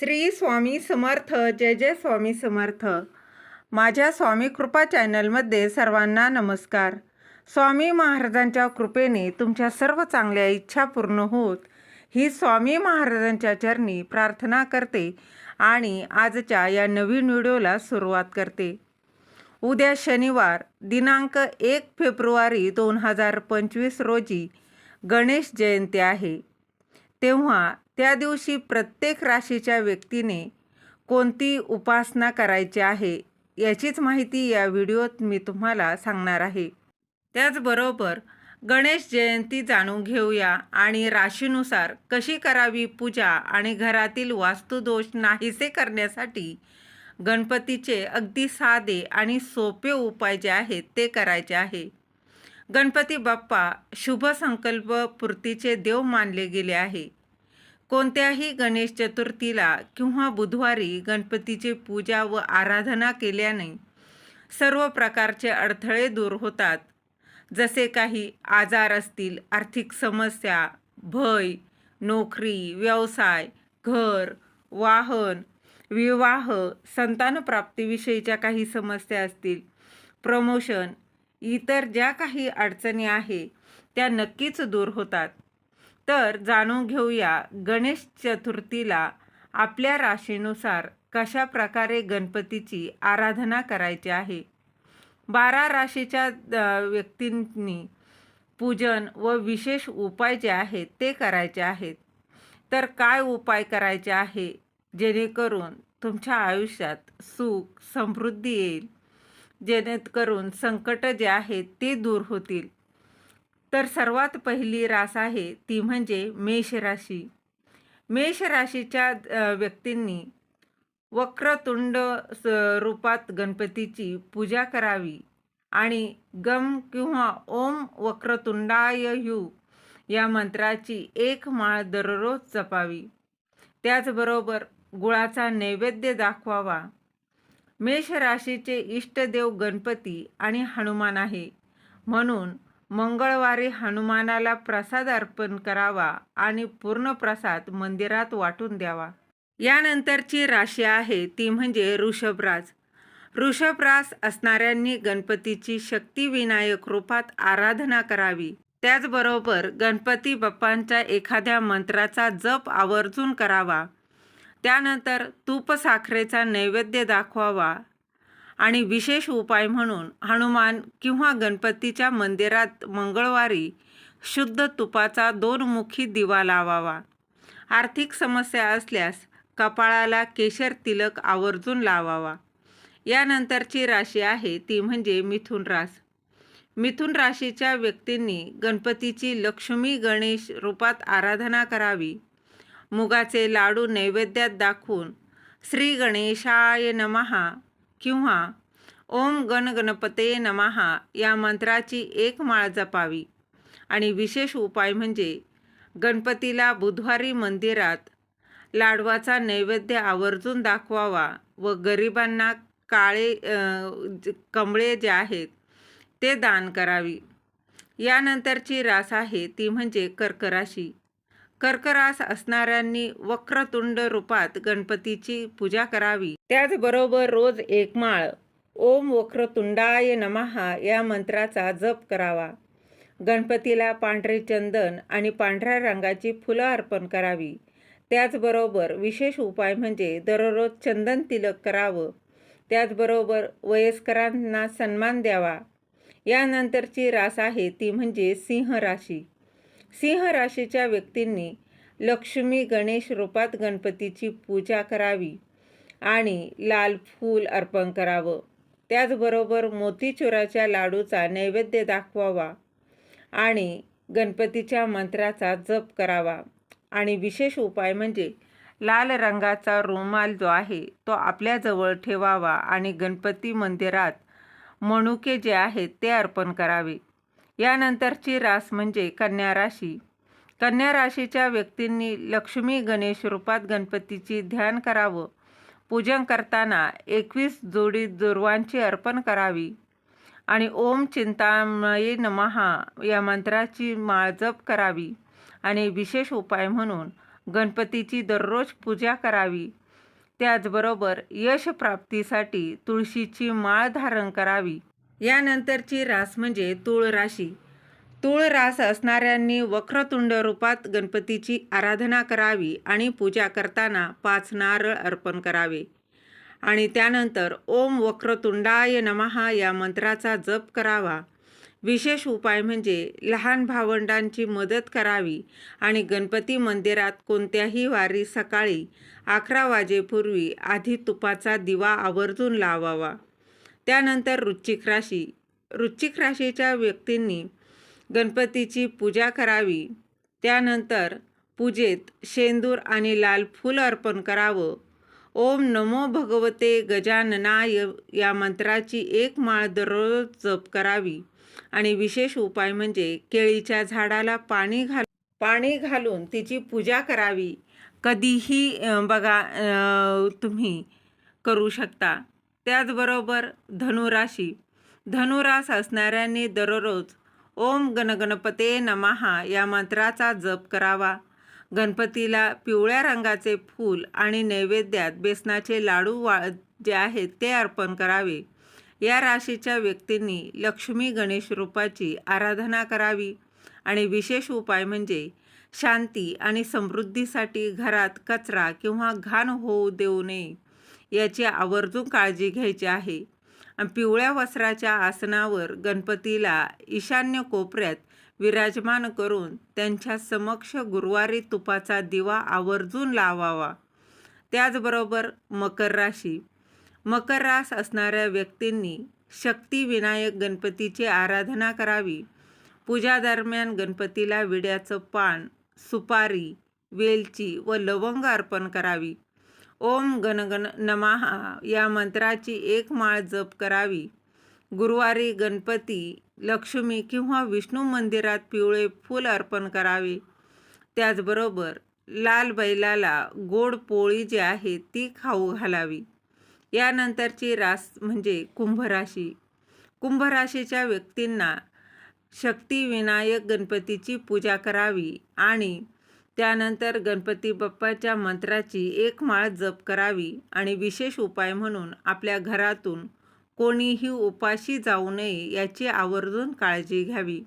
श्री स्वामी समर्थ जय जय स्वामी समर्थ. माझ्या स्वामी कृपा चॅनलमध्ये सर्वांना नमस्कार. स्वामी महाराजांच्या कृपेने तुमच्या सर्व चांगल्या इच्छा पूर्ण होत ही स्वामी महाराजांच्या चरणी प्रार्थना करते आणि आजच्या या नवीन व्हिडिओला सुरुवात करते. उद्या शनिवार दिनांक एक फेब्रुवारी दोन हजार पंचवीस रोजी गणेश जयंती आहे. तेव्हा त्या दिवशी प्रत्येक राशीच्या व्यक्तीने कोणती उपासना करायची आहे याचीच माहिती या व्हिडिओत मी तुम्हाला सांगणार आहे. त्याचबरोबर गणेश जयंती जाणून घेऊया आणि राशीनुसार कशी करावी पूजा आणि घरातील वास्तुदोष नाहीसे करण्यासाठी गणपतीचे अगदी साधे आणि सोपे उपाय जे आहेत ते करायचे आहे. गणपती बाप्पा शुभ संकल्प पूर्तीचे देव मानले गेले आहे. कोणत्याही गणेश चतुर्थीला किंवा बुधवारी गणपतीची पूजा व आराधना केल्याने सर्व प्रकारचे अडथळे दूर होतात. जसे काही आजार असतील आर्थिक समस्या भय नोकरी व्यवसाय घर वाहन विवाह संतानप्राप्तीविषयीच्या काही समस्या असतील प्रमोशन इतर ज्या काही अडचणी आहे त्या नक्कीच दूर होतात. तर जाणून घेऊया गणेश चतुर्थीला आपल्या राशीनुसार कशा प्रकारे गणपतीची आराधना करायची आहे? बारा राशीच्या व्यक्तींनी पूजन व विशेष उपाय जे आहेत ते करायचे आहेत. तर काय उपाय करायचे आहे? जेणेकरून तुमच्या आयुष्यात सुख समृद्धी येईल. जेणेकरून संकट जे आहेत ते दूर होतील. तर सर्वात पहिली रास आहे ती म्हणजे मेष राशी. मेष राशीच्या व्यक्तींनी वक्रतुंड स- रूपात गणपतीची पूजा करावी आणि गम किंवा ओम वक्रतुंडाय यू या मंत्राची एक माळ दररोज जपावी. त्याचबरोबर गुळाचा नैवेद्य दाखवावा. मेष राशीचे इष्टदेव गणपती आणि हनुमान आहे. म्हणून मंगळवारी हनुमानाला प्रसाद अर्पण करावा आणि पूर्ण प्रसाद मंदिरात वाटून द्यावा. यानंतरची राशी आहे ती म्हणजे ऋषभराज. ऋषभरास असणाऱ्यांनी गणपतीची शक्तिविनायक रूपात आराधना करावी. त्याचबरोबर गणपती बाप्पांच्या एखाद्या मंत्राचा जप आवर्जून करावा. त्यानंतर तूप साखरेचा नैवेद्य दाखवावा आणि विशेष उपाय म्हणून हनुमान किंवा गणपतीच्या मंदिरात मंगळवारी शुद्ध तुपाचा दोन मुखी दिवा लावावा. आर्थिक समस्या असल्यास कपाळाला केशर तिलक आवर्जून लावावा. यानंतरची राशी आहे ती म्हणजे मिथुन रास. मिथुन राशीच्या व्यक्तींनी गणपतीची लक्ष्मी गणेश रूपात आराधना करावी. मुगाचे लाडू नैवेद्यात दाखवून श्री गणेशाय नमहा किंवा ओम गण गणपते नमहा या मंत्राची एक माळ जपावी. आणि विशेष उपाय म्हणजे गणपतीला बुधवारी मंदिरात लाडवाचा नैवेद्य आवर्जून दाखवावा व गरिबांना काळे ज- कमळे जे आहेत ते दान करावी. यानंतरची रास आहे ती म्हणजे कर्कराशी. कर्करास असणाऱ्यांनी वक्रतुंड रूपात गणपतीची पूजा करावी. त्याचबरोबर रोज एक माळ ओम वक्रतुंडाय नमहा या मंत्राचा जप करावा. गणपतीला पांढरे चंदन आणि पांढऱ्या रंगाची फुलं अर्पण करावी. त्याचबरोबर विशेष उपाय म्हणजे दररोज चंदन तिलक करावं. त्याचबरोबर वयस्करांना सन्मान द्यावा. यानंतरची रास आहे ती म्हणजे सिंह राशी. सिंह राशीच्या व्यक्तींनी लक्ष्मी गणेश रूपात गणपतीची पूजा करावी आणि लाल फूल अर्पण करावं. त्याचबरोबर मोतीचुराच्या लाडूचा नैवेद्य दाखवावा आणि गणपतीच्या मंत्राचा जप करावा. आणि विशेष उपाय म्हणजे लाल रंगाचा रुमाल जो आहे तो आपल्याजवळ ठेवावा आणि गणपती मंदिरात मणुके जे आहेत ते अर्पण करावे. यानंतरची रास म्हणजे कन्या राशी. कन्या राशीच्या व्यक्तींनी लक्ष्मी गणेश रूपात गणपतीची ध्यान करावं. पूजन करताना एकवीस जोडी दुर्वांची अर्पण करावी. आणि ओम चिंतामये नमहा या मंत्राची माळ जप करावी. आणि विशेष उपाय म्हणून गणपतीची दररोज पूजा करावी. त्याचबरोबर यशप्राप्तीसाठी तुळशीची माळ धारण करावी. यानंतरची रास म्हणजे तुळ राशी. तुळ रास असणाऱ्यांनी वक्रतुंड रूपात गणपतीची आराधना करावी आणि पूजा करताना पाच नारळ अर्पण करावे. आणि त्यानंतर ओम वक्रतुंडाय नमहा या मंत्राचा जप करावा. विशेष उपाय म्हणजे लहान भावंडांची मदत करावी आणि गणपती मंदिरात कोणत्याही वारी सकाळी अकरा वाजेपूर्वी आधी तुपाचा दिवा आवर्जून लावावा. त्यानंतर वृश्चिक राशी. वृश्चिक राशीच्या व्यक्तींनी गणपतीची पूजा करावी. त्यानंतर पूजेत शेंदूर आणि लाल फूल अर्पण करावं. ओम नमो भगवते गजाननाय या मंत्राची एक माळ दररोज जप करावी. आणि विशेष उपाय म्हणजे केळीच्या झाडाला पाणी घाल पाणी घालून तिची पूजा करावी. कधीही बघा तुम्ही करू शकता. त्याचबरोबर धनुराशी. धनुरास असणाऱ्यांनी दररोज ओम गणगणपते नमहा या मंत्राचा जप करावा. गणपतीला पिवळ्या रंगाचे फूल आणि नैवेद्यात बेसनाचे लाडू वा जे आहेत ते अर्पण करावे. या राशीच्या व्यक्तींनी लक्ष्मी गणेश रूपाची आराधना करावी आणि विशेष उपाय म्हणजे शांती आणि समृद्धीसाठी घरात कचरा किंवा घाण होऊ देऊ नये. याची आवर्जून काळजी घ्यायची आहे. पिवळ्या वस्त्राच्या आसनावर गणपतीला ईशान्य कोपऱ्यात विराजमान करून त्यांच्या समक्ष गुरुवारी तुपाचा दिवा आवर्जून लावावा. त्याचबरोबर मकर राशी. मकर रास असणाऱ्या व्यक्तींनी शक्तिविनायक गणपतीची आराधना करावी. पूजा दरम्यान गणपतीला विड्याचं पान सुपारी वेलची व लवंग अर्पण करावी. ओम गणगण नमहा या मंत्राची एक माळ जप करावी. गुरुवारी गणपती लक्ष्मी किंवा विष्णू मंदिरात पिवळे फूल अर्पण करावे. त्याचबरोबर लाल बैलाला गोड पोळी जी आहे ती खाऊ घालावी. यानंतरची रास म्हणजे कुंभराशी. कुंभराशीच्या व्यक्तींना शक्तिविनायक गणपतीची पूजा करावी आणि त्यानंतर गणपती बाप्पाच्या मंत्राची एक माळ जप करावी आणि विशेष उपाय म्हणून आपल्या घरातून कोणीही उपाशी जाऊ नये याची आवर्जून काळजी घ्यावी.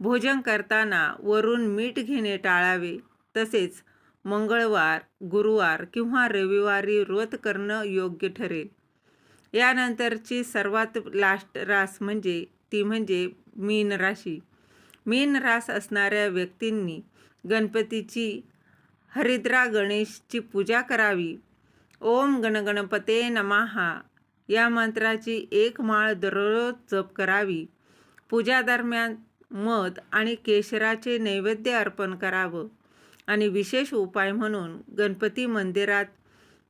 भोजन करताना वरून मीठ घेणे टाळावे तसेच मंगळवार गुरुवार किंवा रविवारी व्रत करणं योग्य ठरेल. यानंतरची सर्वात लास्ट रास म्हणजे ती म्हणजे मीन राशी. मीन रास असणाऱ्या व्यक्तींनी गणपतीची हरिद्रा गणेशची पूजा करावी. ओम गणगणपते नमहा. या मंत्राची एक माळ दररोज जप करावी. पूजा दरम्यान मध आणि केशराचे नैवेद्य अर्पण करावं. आणि विशेष उपाय म्हणून गणपती मंदिरात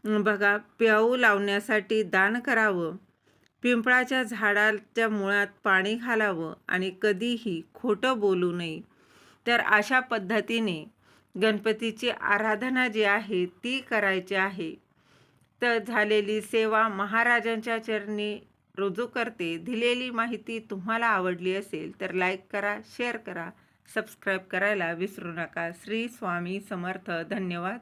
बघा प्याऊ लावण्यासाठी दान करावं. पिंपळाच्या झाडाच्या मुळात पाणी घालावं आणि कधीही खोटं बोलू नये. तर अशा पद्धतीने गणपतीची आराधना जी आहे ती करायची आहे. तर झालेली सेवा महाराजांच्या चरणी रुजू करते. दिलेली माहिती तुम्हाला आवडली असेल तर लाईक करा शेअर करा सबस्क्राईब करायला विसरू नका. श्री स्वामी समर्थ. धन्यवाद.